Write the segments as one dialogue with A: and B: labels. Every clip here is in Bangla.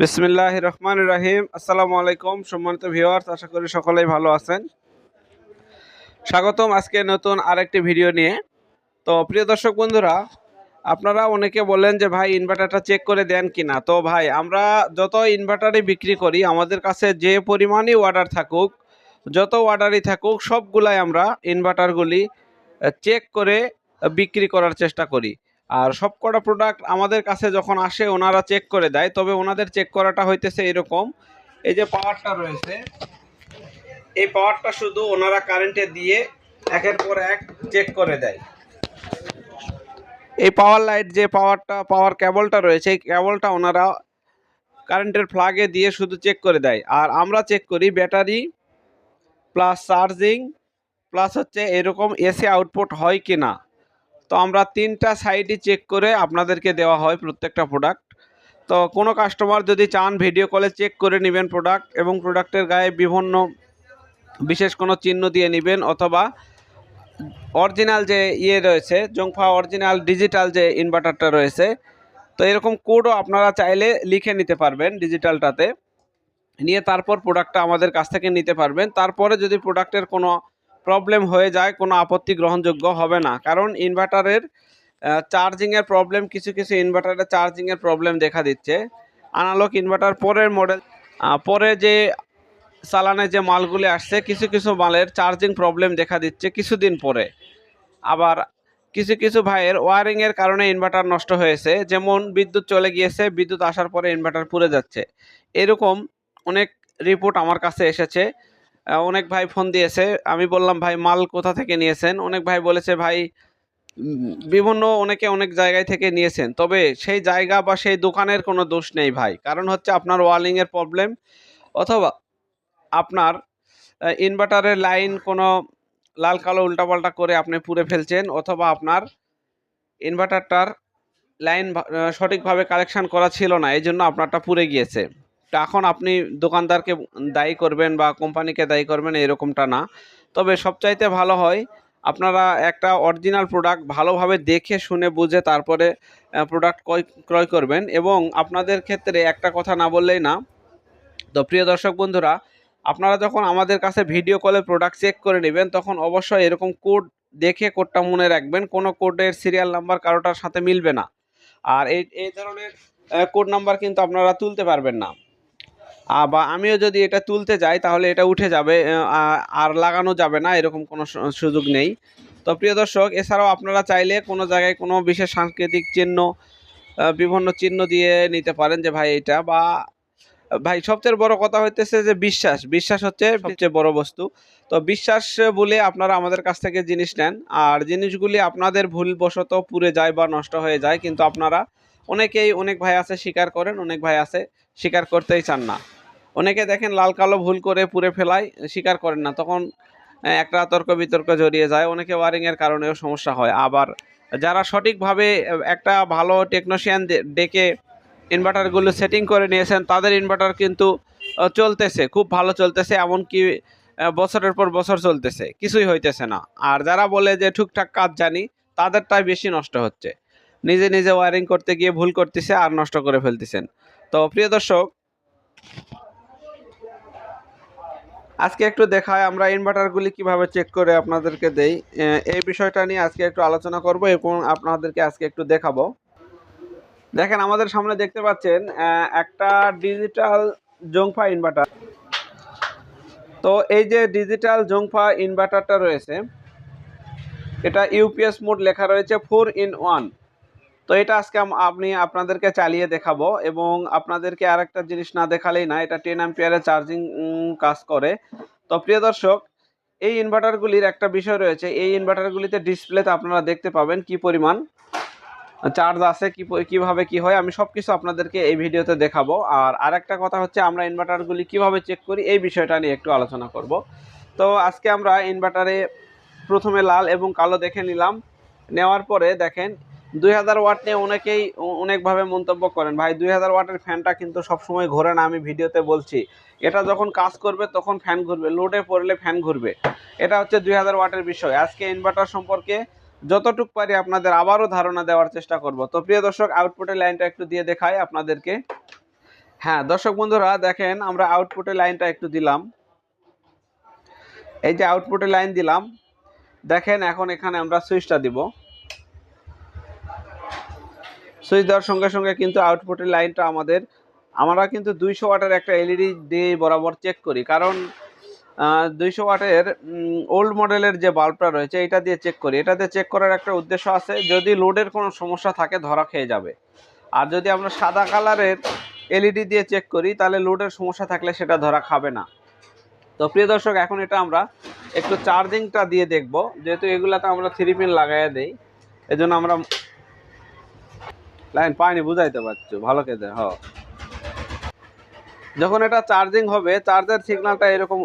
A: বিসমিল্লাহ রহমান রাহিম। আসসালামু আলাইকুম, সম্মানিত ভিউয়ার্স, আশা করি সকলেই ভালো আছেন। স্বাগতম আজকে নতুন আরেকটি ভিডিও নিয়ে। তো প্রিয় দর্শক বন্ধুরা, আপনারা অনেকে বলেন যে, ভাই, ইনভার্টারটা চেক করে দেন কিনা তো ভাই, আমরা যত ইনভার্টারই বিক্রি করি, আমাদের কাছে যে পরিমাণই অর্ডার থাকুক, যত অর্ডারই থাকুক, সবগুলাই আমরা ইনভার্টারগুলি চেক করে বিক্রি করার চেষ্টা করি। আর সব কটা প্রোডাক্ট আমাদের কাছে যখন আসে, ওনারা চেক করে দেয়। তবে ওনাদের চেক করাটা হইতেছে এরকম। এই যে পাওয়ারটা রয়েছে, এই পাওয়ারটা শুধু ওনারা কারেন্টে দিয়ে একের পর এক চেক করে দেয়। এই পাওয়ার লাইট যে পাওয়ারটা পাওয়ার কেবলটা রয়েছে, এই কেবলটা ওনারা কারেন্টের ফ্লাগে দিয়ে শুধু চেক করে দেয়। আর আমরা চেক করি ব্যাটারি প্লাস চার্জিং প্লাস হচ্ছে এরকম এসি আউটপুট হয় কি না তো আমরা তিনটা সাইডই চেক করে আপনাদেরকে দেওয়া হয় প্রত্যেকটা প্রোডাক্ট তো কোনো কাস্টমার যদি চান ভিডিও কলে চেক করে নেবেন প্রোডাক্ট এবং প্রোডাক্টের গায়ে বিভিন্ন বিশেষ কোনো চিহ্ন দিয়ে নেবেন অথবা অরিজিনাল যে ইয়ে রয়েছে জংফা অরিজিনাল ডিজিটাল যে ইনভার্টারটা রয়েছে, তো এরকম কোডও আপনারা চাইলে লিখে নিতে পারবেন ডিজিটালটাতে নিয়ে তারপর প্রোডাক্টটা আমাদের কাছ থেকে নিতে পারবেন। তারপরে যদি প্রোডাক্টের কোনো প্রবলেম হয়ে যায়, কোনো আপত্তি গ্রহণযোগ্য হবে না। কারণ ইনভার্টারের চার্জিংয়ের প্রবলেম কিছু কিছু ইনভার্টারের চার্জিংয়ের প্রবলেম দেখা দিচ্ছে। আনালগ ইনভার্টার পরের মডেল পরে যে চালানে যে মালগুলি আসছে, কিছু কিছু মালের চার্জিং প্রবলেম দেখা দিচ্ছে কিছুদিন পরে। আবার কিছু কিছু ভাইয়ের ওয়ারিংয়ের কারণে ইনভার্টার নষ্ট হয়েছে, যেমন বিদ্যুৎ চলে গিয়েছে, বিদ্যুৎ আসার পরে ইনভার্টার পুড়ে যাচ্ছে। এরকম অনেক রিপোর্ট আমার কাছে এসেছে। অনেক ভাই ফোন দিয়েছে। আমি বললাম, ভাই, মাল কোথা থেকে নিয়েছেন? অনেক ভাই বলেছে, ভাই বিভিন্ন অনেকে অনেক জায়গায় থেকে নিয়েছেন। তবে সেই জায়গা বা সেই দোকানের কোনো দোষ নেই ভাই। কারণ হচ্ছে আপনার ওয়ালিংয়ের প্রবলেম অথবা আপনার ইনভার্টারের লাইন কোনো লাল কালো উল্টাপাল্টা করে আপনি পুড়ে ফেলছেন অথবা আপনার ইনভার্টারটার লাইন সঠিকভাবে কালেকশন করা ছিল না। এই জন্য আপনারটা পুড়ে গিয়েছে। এখন আপনি দোকানদারকে দায়ী করবেন বা কোম্পানিকে দায়ী করবেন, এরকমটা না। তবে সবচাইতে ভালো হয়, আপনারা একটা অরিজিনাল প্রোডাক্ট ভালোভাবে দেখে, শুনে, বুঝে, তারপরে প্রোডাক্ট ক্রয় ক্রয় করবেন এবং আপনাদের ক্ষেত্রে একটা কথা না বললেই না। তো প্রিয় দর্শক বন্ধুরা, আপনারা যখন আমাদের কাছে ভিডিও কলে প্রোডাক্ট চেক করে নেবেন, তখন অবশ্যই এরকম কোড দেখে কোডটা মনে রাখবেন। কোনো কোডের সিরিয়াল নাম্বার কারোটার সাথে মিলবে না। আর এই এই ধরনের কোড নাম্বার কিন্তু আপনারা তুলতে পারবেন না। বা আমিও যদি এটা তুলতে যাই তাহলে এটা উঠে যাবে আর লাগানো যাবে না এরকম কোনো সুযোগ নেই। তো প্রিয় দর্শক এছাড়াও আপনারা চাইলে কোনো জায়গায় কোনো বিশেষ সাংস্কৃতিক চিহ্ন বিভিন্ন চিহ্ন দিয়ে নিতে পারেন যে ভাই এটা। বা ভাই সবচেয়ে বড় কথা হইতেছে যে বিশ্বাস। বিশ্বাস হচ্ছে সবচেয়ে বড় বস্তু। তো বিশ্বাস বলে আপনারা আমাদের কাছ থেকে জিনিস নেন আর জিনিসগুলি আপনাদের ভুলবশত পুড়ে যায় বা নষ্ট হয়ে যায় কিন্তু আপনারা অনেকেই, অনেক ভাই আছে স্বীকার করেন, অনেক ভাই আছে স্বীকার করতেই চান না। অনেকে দেখেন লাল কালো ভুল করে পুড়ে ফেলায় স্বীকার করেন না। তখন একটা তর্ক বিতর্ক জড়িয়ে যায়, অনেকে ওয়ারিংয়ের কারণেও সমস্যা হয়। আবার যারা সঠিকভাবে একটা ভালো টেকনোশিয়ান ডেকে ইনভার্টারগুলো সেটিং করে নিয়েছেন, তাদের ইনভার্টার কিন্তু চলতেছে, খুব ভালো চলতেছে, এমনকি বছরের পর বছর চলতেছে, কিছুই হইতেছে না। আর যারা বলে যে, ঠিকঠাক কাজ জানি, তাদেরটাই বেশি নষ্ট হচ্ছে। নিজে নিজে ওয়ারিং করতে গিয়ে ভুল করতেছে, আর নষ্ট করে ফেলতেছেন। তো প্রিয় দর্শক, আজকে একটু দেখায় আমরা ইনভার্টারগুলি কীভাবে চেক করে আপনাদেরকে দেই। এই বিষয়টা নিয়ে আজকে একটু আলোচনা করব এবং আপনাদেরকে আজকে একটু দেখাবো। দেখেন, আমাদের সামনে দেখতে পাচ্ছেন একটা ডিজিটাল জংফা ইনভার্টার তো এই যে ডিজিটাল জংফা ইনভার্টারটা রয়েছে, এটা ইউপিএস মোড লেখা রয়েছে ফোর ইন ওয়ান তো এটা আজকে আপনি আপনাদেরকে চালিয়ে দেখাবো এবং আপনাদেরকে আর একটা জিনিস না দেখালেই না, এটা টেন অ্যাম্পিয়ারের চার্জিং কাজ করে। তো প্রিয় দর্শক, এই ইনভার্টারগুলির একটা বিষয় রয়েছে, এই ইনভার্টারগুলিতে ডিসপ্লেতে আপনারা দেখতে পাবেন কি পরিমাণ চার্জ আছে, কি কীভাবে কি হয়, আমি সব কিছু আপনাদেরকে এই ভিডিওতে দেখাবো। আর আরেকটা কথা হচ্ছে, আমরা ইনভার্টারগুলি কীভাবে চেক করি, এই বিষয়টা নিয়ে একটু আলোচনা করব। তো আজকে আমরা ইনভার্টারে প্রথমে লাল এবং কালো দেখে নিলাম। নেওয়ার পরে দেখেন দুই হাজার ওয়াট নিয়ে অনেকেই অনেকভাবে মন্তব্য করেন। ভাই, দুই হাজার ওয়াটের ফ্যানটা কিন্তু সবসময় ঘোরে না, আমি ভিডিওতে বলছি। এটা যখন কাজ করবে, তখন ফ্যান ঘুরবে, লোডে পড়লে ফ্যান ঘুরবে। এটা হচ্ছে দুই হাজার ওয়াটের বিষয়। আজকে ইনভার্টার সম্পর্কে যতটুক পারি আপনাদের আবারও ধারণা দেওয়ার চেষ্টা করব। তো প্রিয় দর্শক আউটপুটের লাইনটা একটু দিয়ে দেখাই আপনাদেরকে। হ্যাঁ দর্শক বন্ধুরা, দেখেন, আমরা আউটপুটে লাইনটা একটু দিলাম। এই যে আউটপুটে লাইন দিলাম, দেখেন, এখন এখানে আমরা সুইচটা দিব। সুইচ দেওয়ার সঙ্গে সঙ্গে কিন্তু আউটপুটের লাইনটা আমাদের, আমরা কিন্তু দুইশো ওয়াটের একটা এলইডি দিয়ে বরাবর চেক করি। কারণ দুইশো ওয়াটের ওল্ড মডেলের যে বাল্বটা রয়েছে, এটা দিয়ে চেক করি। এটা দিয়ে চেক করার একটা উদ্দেশ্য আছে, যদি লোডের কোনো সমস্যা থাকে, ধরা খেয়ে যাবে। আর যদি আমরা সাদা কালারের এলইডি দিয়ে চেক করি, তাহলে লোডের সমস্যা থাকলে সেটা ধরা খাবে না। তো প্রিয় দর্শক, এখন এটা আমরা একটু চার্জিংটা দিয়ে দেখব। যেহেতু এগুলাতে আমরা থ্রি পিন লাগাইয়া দেই, এজন্য আমরা লাইন পাইনি, বুঝাইতে পারছ। ভালো খেতে হ। যখন এটা চার্জিং হবে চার্জের সিগন্যালটা এরকম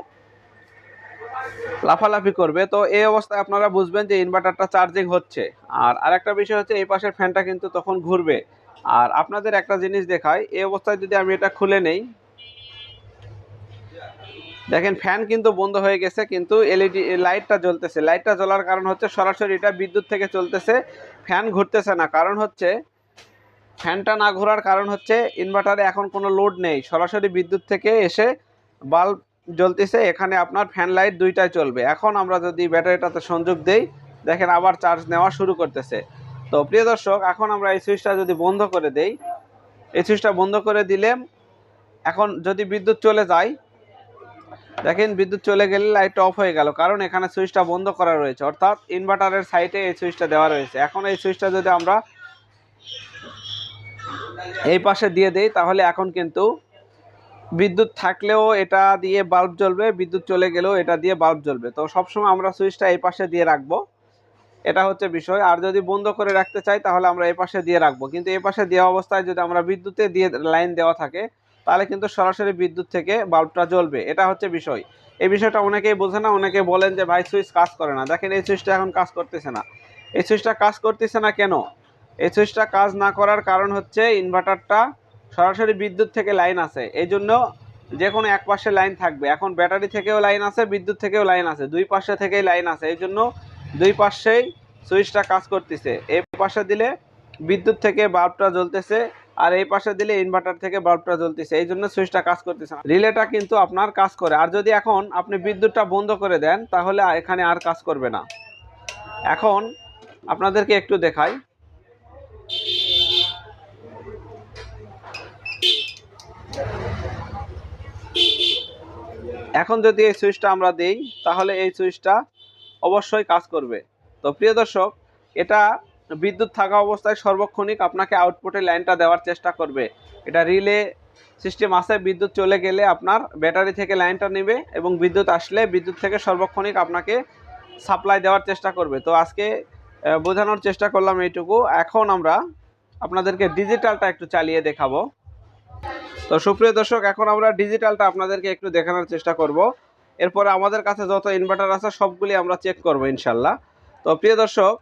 A: লাফালাফি করবে, তো এই অবস্থায় আপনারা বুঝবেন যে ইনভার্টারটা চার্জিং হচ্ছে। আর আরেকটা বিষয় হচ্ছে, এই পাশের ফ্যানটা কিন্তু তখন ঘুরবে। আর আপনাদের একটা জিনিস দেখায় এই অবস্থায় যদি আমি এটা খুলে নেই, দেখেন ফ্যান কিন্তু বন্ধ হয়ে গেছে, কিন্তু এলইডি লাইটটা জ্বলতেছে। লাইটটা জ্বলার কারণ হচ্ছে সরাসরি এটা বিদ্যুৎ থেকে চলতেছে ফ্যান ঘুরতেছে না। কারণ হচ্ছে ফ্যানটা না ঘোরার কারণ হচ্ছে ইনভার্টারে এখন কোনো লোড নেই। সরাসরি বিদ্যুৎ থেকে এসে বাল্ব জ্বলতেছে, এখানে আপনার ফ্যান লাইট দুইটাই চলবে। এখন আমরা যদি ব্যাটারিটাতে সংযোগ দেই, দেখেন আবার চার্জ নেওয়া শুরু করতেছে। তো প্রিয় দর্শক, এখন আমরা এই সুইচটা যদি বন্ধ করে দেই, এই সুইচটা বন্ধ করে দিলে এখন যদি বিদ্যুৎ চলে যায়, দেখেন বিদ্যুৎ চলে গেলে লাইটটা অফ হয়ে গেল। কারণ এখানে সুইচটা বন্ধ করা রয়েছে। অর্থাৎ ইনভার্টারের সাইটে এই সুইচটা দেওয়া রয়েছে। এখন এই সুইচটা যদি আমরা এই পাশে দিয়ে দেই, তাহলে এখন কিন্তু বিদ্যুৎ থাকলেও এটা দিয়ে বাল্ব জ্বলবে, বিদ্যুৎ চলে গেলেও এটা দিয়ে বাল্ব জ্বলবে। তো সবসময় আমরা সুইচটা এই পাশে দিয়ে রাখব। এটা হচ্ছে বিষয়। আর যদি বন্ধ করে রাখতে চাই, তাহলে আমরা এই পাশে দিয়ে রাখব। কিন্তু এই পাশে দেওয়া অবস্থায় যদি আমরা বিদ্যুতে দিয়ে লাইন দেওয়া থাকে, তাহলে কিন্তু সরাসরি বিদ্যুৎ থেকে বাল্বটা জ্বলবে। এটা হচ্ছে বিষয়। এই বিষয়টা অনেকেই বোঝে না, অনেকে বলেন যে, ভাই সুইচ কাজ করে না। দেখেন, এই সুইচটা এখন কাজ করতেছে না। এই সুইচটা কাজ করতেছে না কেন? এই সুইচটা কাজ না করার কারণ হচ্ছে ইনভার্টারটা সরাসরি বিদ্যুৎ থেকে লাইন আছে। এই জন্য যে কোনো এক পাশে লাইন থাকবে। এখন ব্যাটারি থেকেও লাইন আছে, বিদ্যুৎ থেকেও লাইন আছে। দুই পাশে থেকেই লাইন আছে। এই জন্য দুই পাশেই সুইচটা কাজ করতেছে। এই পাশে দিলে বিদ্যুৎ থেকে বাল্বটা জ্বলতেছে আর এই পাশে দিলে ইনভার্টার থেকে বাল্বটা জ্বলতেছে। এই জন্য সুইচটা কাজ করতেছে। রিলেটা কিন্তু আপনার কাজ করে। আর যদি এখন আপনি বিদ্যুৎটা বন্ধ করে দেন, তাহলে এখানে আর কাজ করবে না। এখন আপনাদেরকে একটু দেখাই। এখন যদি এই সুইচটা আমরা দেই, তাহলে এই সুইচটা অবশ্যই কাজ করবে। তো প্রিয় দর্শক, এটা বিদ্যুৎ থাকা অবস্থায় সর্বক্ষণিক আপনাকে আউটপুটে লাইনটা দেওয়ার চেষ্টা করবে। এটা রিলে সিস্টেম আছে, বিদ্যুৎ চলে গেলে আপনার ব্যাটারি থেকে লাইনটা নেবে এবং বিদ্যুৎ আসলে বিদ্যুৎ থেকে সর্বক্ষণিক আপনাকে সাপ্লাই দেওয়ার চেষ্টা করবে। তো আজকে বোঝানোর চেষ্টা করলাম এইটুকু। এখন আমরা আপনাদেরকে ডিজিটালটা একটু চালিয়ে দেখাবো। তো সুপ্রিয় দর্শক, এখন আমরা ডিজিটালটা আপনাদেরকে একটু দেখানোর চেষ্টা করব। এরপরে আমাদের কাছে যত ইনভার্টার আছে, সবগুলি আমরা চেক করব ইনশাল্লাহ। তো প্রিয় দর্শক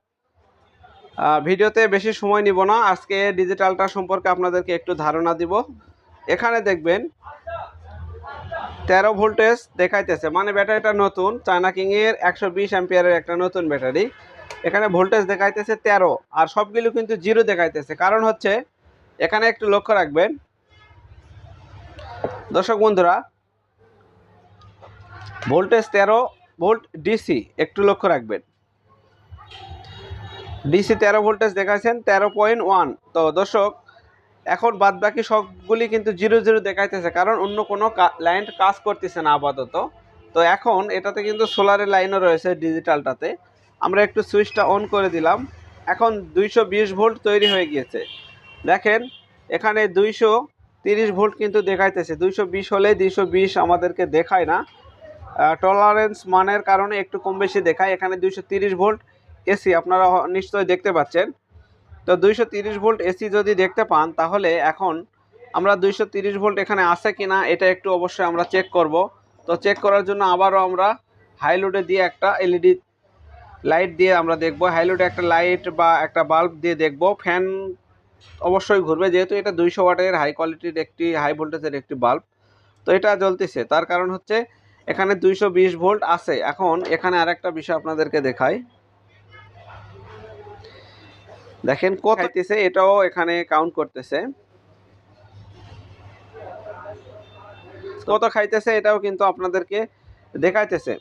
A: ভিডিওতে বেশি সময় নিব না। আজকে ডিজিটালটা সম্পর্কে আপনাদেরকে একটু ধারণা দিব। এখানে দেখবেন, তেরো ভোল্টেজ দেখাইতেছে। মানে ব্যাটারিটা নতুন, চায়না কিংয়ের একশো বিশ অ্যাম্পিয়ারের একটা নতুন ব্যাটারি। এখানে ভোল্টেজ দেখাইতেছে তেরো, আর সবগুলো কিন্তু জিরো দেখাইতেছে। কারণ হচ্ছে, এখানে একটু লক্ষ্য রাখবেন। দর্শক বন্ধুরা, ভোল্টেজ তেরো, ভোল্ট ডিসি, একটু লক্ষ্য রাখবেন। ডিসি তেরো ভোল্টেজ দেখাচ্ছেন তেরো পয়েন্ট ওয়ান। তো দর্শক, এখন বাদ বাকি সবগুলি কিন্তু জিরো জিরো দেখাইতেছে, কারণ অন্য কোনো লাইন কাজ করতেছে না আপাতত। তো এখন এটাতে কিন্তু সোলারের লাইনও রয়েছে ডিজিটালটাতে আমরা একটু সুইচটা অন করে দিলাম। এখন দুইশো বিশ ভোল্ট তৈরি হয়ে গিয়েছে। দেখেন, এখানে দুইশো তিরিশ ভোল্ট কিন্তু দেখাইতেছে। দুইশো বিশ হলে দুইশো বিশ আমাদেরকে দেখায় না। টলারেন্স মানের কারণে একটু কম বেশি দেখায়। এখানে দুইশো তিরিশ ভোল্ট এসি আপনারা নিশ্চয়ই দেখতে পাচ্ছেন। তো দুইশো তিরিশ ভোল্ট এসি যদি দেখতে পান, তাহলে এখন আমরা দুইশো তিরিশ ভোল্ট এখানে আছে কি না এটা একটু অবশ্যই আমরা চেক করব। তো চেক করার জন্য আবারও আমরা হাইলোডে দিয়ে একটা এলইডি লাইট দিয়ে আমরা দেখব। হাইলোডে একটা লাইট বা একটা বাল্ব দিয়ে দেখব। ফ্যান অবশ্যই ঘুরবে, যেহেতু এটা দুইশো ওয়াটের হাই কোয়ালিটির একটি হাই ভোল্টেজের একটি বাল্ব তো এটা জ্বলতেছে। তার কারণ হচ্ছে, এখানে দুইশো বিশ ভোল্ট আছে। এখন এখানে আরেকটা বিষয় আপনাদেরকে দেখাই। দেখেন কত খাইতেছে এটাও এখানে কাউন্ট করতেছে। কত খাইতেছে, এটাও কিন্তু আপনাদেরকে দেখাইতেছে।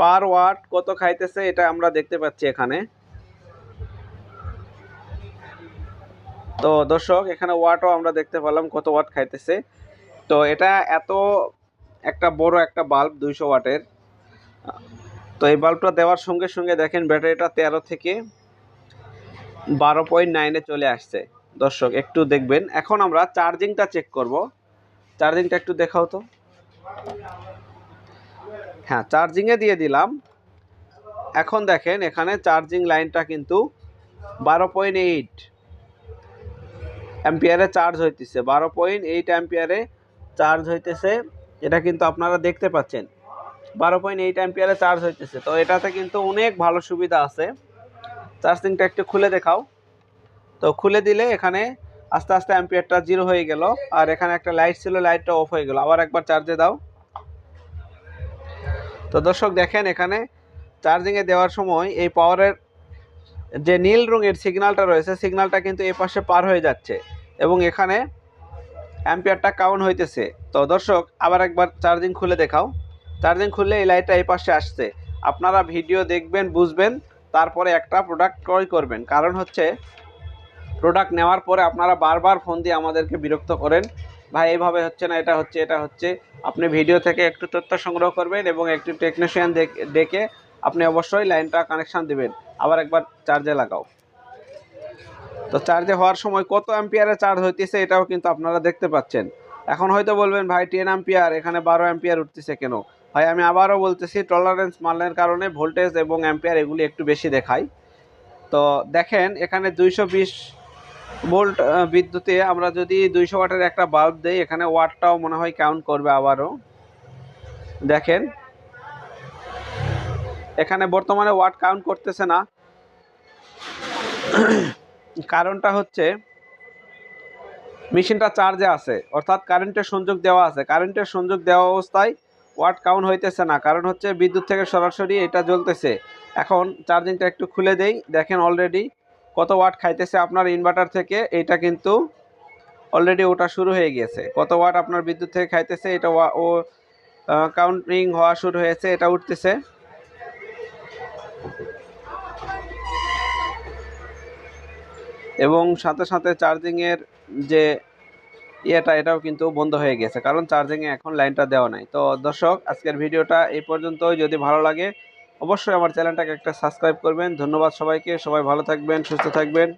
A: পার ওয়াট কত খাইতেছে এটা আমরা দেখতে পাচ্ছি এখানে। তো দর্শক, এখানে ওয়াটও আমরা দেখতে পেলাম কত ওয়াট খাইতেছে। তো এটা এত একটা বড় একটা বাল্ব দুইশো ওয়াটের। তো এই বাল্বটা দেওয়ার সঙ্গে সঙ্গে দেখেন ব্যাটারিটা তেরো থেকে বারো পয়েন্ট নাইনে চলে আসছে। দর্শক, একটু দেখবেন। এখন আমরা চার্জিংটা চেক করব। চার্জিংটা একটু দেখাও তো। হ্যাঁ চার্জিংয়ে দিয়ে দিলাম। এখন দেখেন, এখানে চার্জিং লাইনটা কিন্তু বারো পয়েন্ট এইট অ্যাম্পিয়ারে চার্জ হইতেছে। বারো পয়েন্ট এইট অ্যাম্পিয়ারে চার্জ হইতেছে। এটা কিন্তু আপনারা দেখতে পাচ্ছেন। বারো পয়েন্ট এইট অ্যাম্পিয়ারে চার্জ হইতেছে। তো এটাতে কিন্তু অনেক ভালো সুবিধা আছে। চার্জিংটা একটু খুলে দেখাও। তো খুলে দিলে এখানে আস্তে আস্তে অ্যাম্পিয়ারটা জিরো হয়ে গেল। আর এখানে একটা লাইট ছিল লাইটটা অফ হয়ে গেল। আবার একবার চার্জে দাও। তো দর্শক দেখেন এখানে চার্জিংয়ে দেওয়ার সময় এই পাওয়ারের যে নীল রঙের সিগন্যালটা রয়েছে, সিগন্যালটা কিন্তু এ পাশে পার হয়ে যাচ্ছে এবং এখানে অ্যাম্পিয়ারটা কাউন্ট হইতেছে। তো দর্শক, আবার একবার চার্জিং খুলে দেখাও। চার্জিং খুললে এই লাইটটা এই পাশে আসছে। আপনারা ভিডিও দেখবেন, বুঝবেন, তারপরে একটা প্রোডাক্ট ক্রয় করবেন। কারণ হচ্ছে প্রোডাক্ট নেওয়ার পরে আপনারা বারবার ফোন দিয়ে আমাদেরকে বিরক্ত করেন। ভাই, এইভাবে হচ্ছে না, এটা হচ্ছে এটা হচ্ছে। আপনি ভিডিও থেকে একটু তথ্য সংগ্রহ করবেন এবং একটু টেকনিশিয়ান ডেকে আপনি অবশ্যই লাইনটা কানেকশান দিবেন। আবার একবার চার্জে লাগাও। তো চার্জে হওয়ার সময় কত অ্যাম্পিয়ারে চার্জ হইতেছে এটাও কিন্তু আপনারা দেখতে পাচ্ছেন। এখন হয়তো বলবেন, ভাই টেন অ্যাম্পিয়ার এখানে বারো অ্যাম্পিয়ার উঠতেছে কেন? ভাই, আমি আবারও বলতেছি টলারেন্স মানের কারণে ভোল্টেজ এবং অ্যাম্পিয়ার এগুলি একটু বেশি দেখায়। তো দেখেন, এখানে দুইশো বিশ ভোল্ট বিদ্যুতে আমরা যদি দুইশো ওয়াটের একটা বাল্ব দেই, এখানে ওয়াটটাও মনে হয় কাউন্ট করবে আবারও। দেখেন। এখানে বর্তমানে ওয়াট কাউন্ট করতেছে না। কারণটা হচ্ছে, মেশিনটা চার্জে আছে, অর্থাৎ কারেন্টের সংযোগ দেওয়া আছে। কারেন্টের সংযোগ দেওয়া অবস্থায় ওয়াট কাউন্ট হইতেছে না। কারণ হচ্ছে বিদ্যুৎ থেকে সরাসরি এটা জ্বলতেছে। এখন চার্জিংটা একটু খুলে দেই। দেখেন অলরেডি কত ওয়াট খাইতেছে আপনার ইনভার্টার থেকে, এটা কিন্তু অলরেডি ওটা শুরু হয়ে গিয়েছে। কত ওয়াট আপনার বিদ্যুৎ থেকে খাইতেছে, এটা ও কাউন্টিং হওয়া শুরু হয়েছে, এটা উঠতেছে। এবং সাথে সাথে চার্জিংয়ের যে ইয়েটা, এটাও কিন্তু বন্ধ হয়ে গেছে, কারণ চার্জিংয়ে এখন লাইনটা দেওয়া নাই। তো দর্শক, আজকের ভিডিওটা এই পর্যন্তই। যদি ভালো লাগে অবশ্যই আমার চ্যানেলটাকে একটা সাবস্ক্রাইব করবেন। ধন্যবাদ সবাইকে। সবাই ভালো থাকবেন সুস্থ থাকবেন।